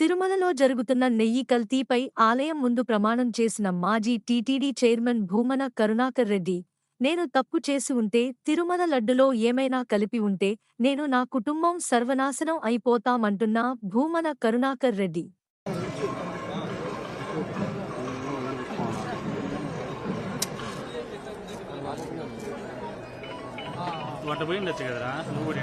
తిరుమలలో జరుగుతున్న నెయ్యి కల్తీపై ఆలయం ముందు ప్రమాణం చేసిన మాజీ టీటీడీ చైర్మన్ భూమన కరుణాకర్ రెడ్డి నేను తప్పు చేసి ఉంటే తిరుమల లడ్డులో ఏమైనా కలిపి ఉంటే నేను నా కుటుంబం సర్వనాశనం అయిపోతామంటున్న భూమన కరుణాకర్ రెడ్డి. నువ్వు అట్ట పోయి ఉండొచ్చు కదరా నువ్వు కూడా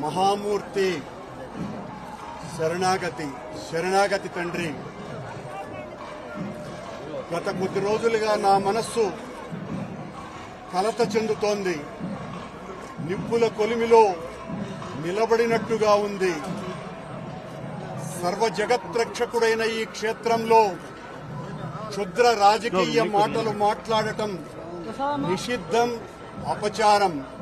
మహామూర్తి శరణాగతి శరణాగతి తండ్రి. గత కొద్ది రోజులుగా నా మనస్సు కలత చెందుతోంది. నిప్పుల కొలిమిలో నిలబడినట్టుగా ఉంది. సర్వ జగత్రక్షకుడైన ఈ క్షేత్రంలో క్షుద్ర రాజకీయ మాటలు మాట్లాడటం నిషిద్ధం అపచారం.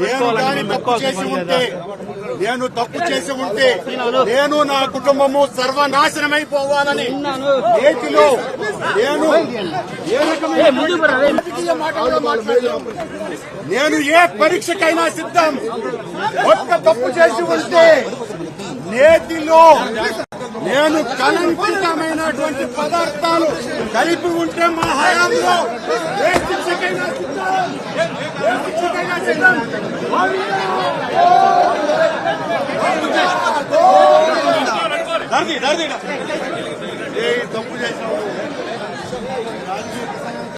నేను తప్పు చేసి ఉంటే నేను తప్పు చేసి ఉంటే నేను నా కుటుంబము సర్వనాశనమైపోవాలని నేటిలో నేను ఏ. నేను ఏ పరీక్షకైనా సిద్ధం. ఒక్క తప్పు చేసి ఉంటే నేటిలో నేను కలంకితమైనటువంటి పదార్థాలు కలిపి ఉంటే మా హయాంలో ఏ శిక్షకైనా సిద్ధం ఏ శిక్షకైనా సిద్ధం ఏ తప్పు చేసినావు?